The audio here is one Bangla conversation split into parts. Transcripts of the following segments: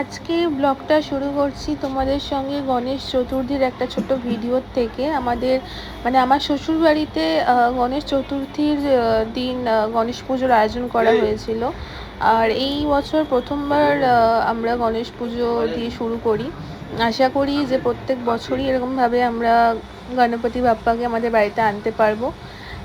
আজকে ব্লগটা শুরু করছি তোমাদের সঙ্গে গণেশ চতুর্থীর একটা ছোট ভিডিওর থেকে। আমাদের মানে আমার শ্বশুর বাড়িতে গণেশ চতুর্থীর দিন গণেশ পুজোর আয়োজন করা হয়েছিল। আর এই বছর প্রথমবার আমরা গণেশ পুজো দিয়ে শুরু করি। আশা করি যে প্রত্যেক বছরই এরকমভাবে আমরা গণপতি বাপ্পাকে আমাদের বাড়িতে আনতে পারব।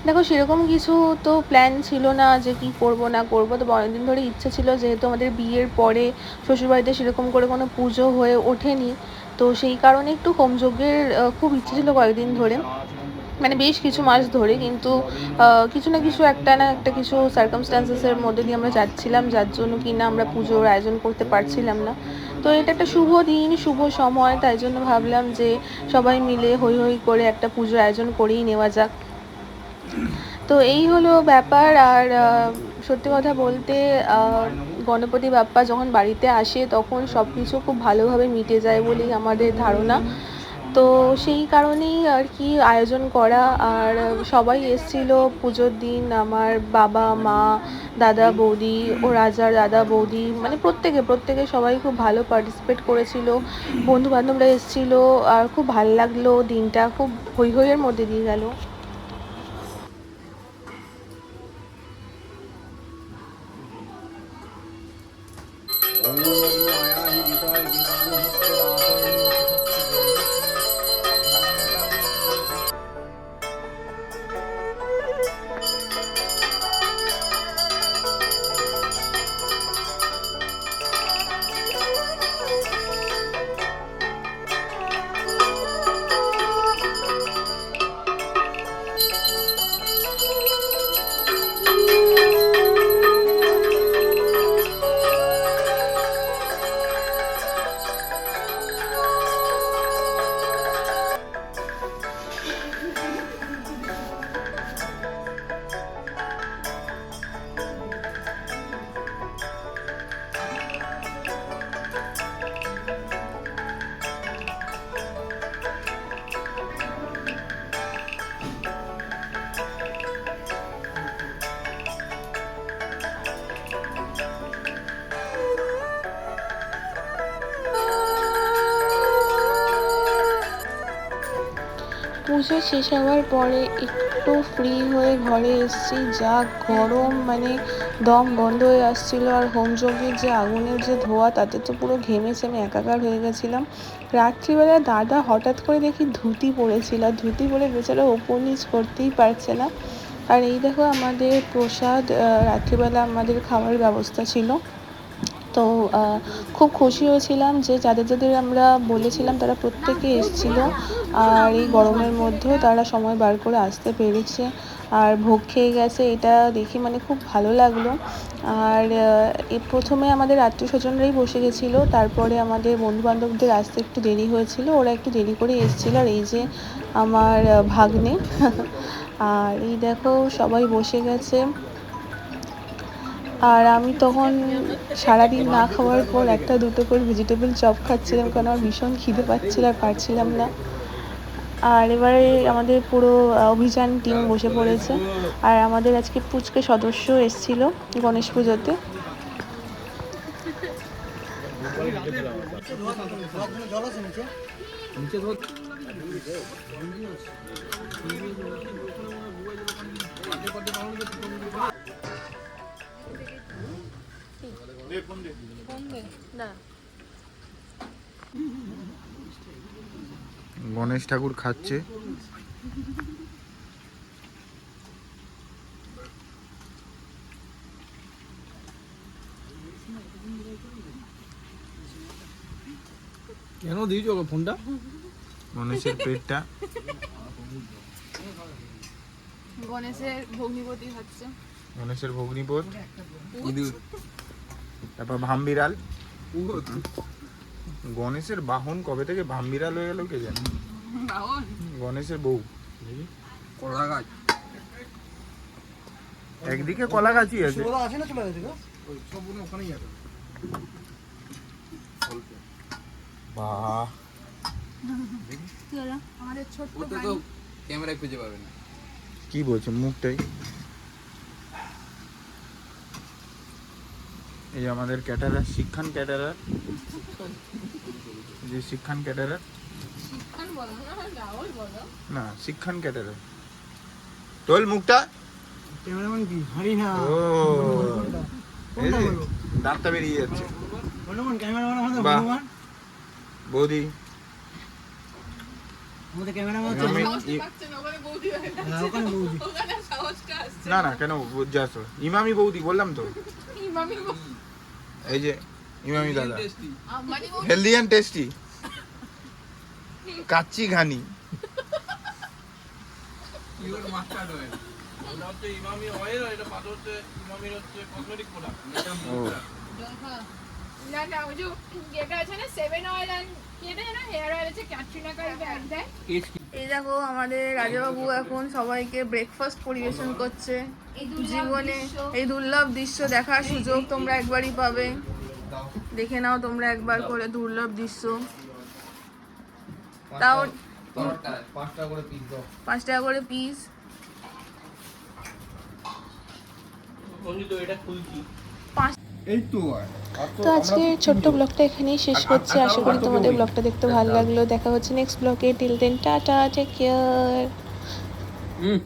দেখো, সেরকম কিছু তো প্ল্যান ছিল না যে কি করব, না করব। তো অনেকদিন ধরে ইচ্ছে ছিল যেহেতু আমাদের বিয়ের পরে শ্বশুরবাড়িতে সেরকম করে কোনো পুজো হয়ে ওঠেনি, তো সেই কারণে একটু হোমযজ্ঞের খুব ইচ্ছে ছিল কয়েকদিন ধরে। মানে বেশ কিছু মাস ধরে কিন্তু কিছু না কিছু একটা না একটা কিছু সার্কামস্টান্সেসের মধ্যে দিয়ে আমরা যাচ্ছিলাম, যার জন্য কি না আমরা পুজোর আয়োজন করতে পারছিলাম না। তো এটা একটা শুভ দিন, শুভ সময়, তাই জন্য ভাবলাম যে সবাই মিলে হই হই করে একটা পুজোর আয়োজন করেই নেওয়া যাক। তো এই হলো ব্যাপার, আর সত্যি কথা বলতে গণপতি বাপ্পা যখন বাড়িতে আসে তখন সব কিছু খুব ভালোভাবে মিটে যায় বলেই আমাদের ধারণা। তো সেই কারণেই আর কি আয়োজন করা, আর সবাই এসছিল পুজোর দিন, আমার বাবা, মা, দাদা, বৌদি ও রাজার দাদা, বৌদি মানে প্রত্যেকে প্রত্যেকে সবাই খুব ভালো পার্টিসিপেট করেছিল। বন্ধু বান্ধবরা এসেছিল, আর খুব ভালো লাগল দিনটা, খুব হই হইয়ের মধ্যে দিয়ে গেল। পুজো শেষ হওয়ার পরে একটু ফ্রি হয়ে ঘরে এসেছি। যা গরম মানে দম বন্ধ হয়ে আসছিল আর হোমযজ্ঞের যে আগুনের যে ধোয়া, তাতে তো পুরো ঘেমেছে, আমি একাকার হয়ে গেছিলাম। রাত্রিবেলা দাদা হঠাৎ করে দেখি ধুতি পরেছিল আর ধুতি পরে বেচারা ওপর নিচ করতেই পারছে না। আর এই দেখো আমাদের প্রসাদ রাত্রিবেলা আমাদের খাওয়ার ব্যবস্থা ছিল। তো খুব খুশি হয়েছিলাম যে যাদের যাদের আমরা বলেছিলাম তারা প্রত্যেকে এসেছিল। আর এই গরমের মধ্যেও তারা সময় বার করে আসতে পেরেছে। আর ভোগ খেয়ে গেছে, এটা দেখে মানে খুব ভালো লাগল। আর এ প্রথমে আমাদের আত্মীয় স্বজনরাই বসে গেছিল, তারপরে আমাদের বন্ধু বান্ধবদের আসতে একটু দেরি হয়েছিল, ওরা একটু দেরি করে এসেছিল। আর এই যে আমার ভাগ্নে, আর এই দেখো সবাই বসে গেছে। আর আমি তখন সারাদিন না খাওয়ার পর একটা দুটো করে ভেজিটেবল চপ খাচ্ছিলাম কারণ আমার ভীষণ খিদে পাচ্ছিল আর পারছিলাম না। আর এবারে আমাদের পুরো অভিযান টিম বসে পড়েছে। আর আমাদের আজকে পুচকে সদস্য এসেছিল গণেশ পুজোতে। গণেশ ঠাকুর খাচ্ছে। কেন দিয়েছ ওকে ফোনটা? গণেশের পেটটা। গণেশের ভগ্নিপতি হচ্ছে গণেশের ভগ্নিপদ। তারপর ভামবিড়াল গণেশের বাহন কবে থেকে ভামবিড়াল হয়ে গেল কে জানে? গণেশের বউ। কলা গাছ একদিকে কলা গাছই আছে আছে না চলে গেছে ওখানেই আছে। বাহ। আমাদের ছোট্ট ক্যামেরায় খুঁজে পাবে না। কি বলছো মুখটাই? এই আমাদের ক্যাটারার শিক্ষান ক্যাটারার যে শিক্ষান ক্যাটারার না শিক্ষান ক্যাটারার তোল মুখটা। ক্যামেরাম্যান কি? হারি না। ও। এই দাঁতটা বেরিয়ে যাচ্ছে। বৌদি। হ্যাঁ, বৌদি। না না কেন যাস। ইমামি বৌদি বললাম তো। এই যে ইমামি দাদা। Healthy and tasty kachchi ghani. ইমামীর হচ্ছে পাথরের ও। না না ওই যে আছে না সেভেন অয়েল অ্যান্ড এই দেখো আমাদের রাজাবাবু এখন সবাইকে ব্রেকফাস্ট পরিবেশন করছে। জীবনে এই দুর্লভ দৃশ্য দেখার সুযোগ তোমরা একবারই পাবে। দেখে নাও তোমরা একবার করে দুর্লভ দৃশ্য। তাও পাঁচটা করে পিস পাঁচ টাকা করে পিস এই তো তো আজকের ছোট্ট ব্লগটা এখানেই শেষ করছি। আশা করি তোমাদের ব্লগটা দেখতে ভালো লাগল। দেখা হচ্ছে নেক্সট ব্লগে till then tata take care hmm.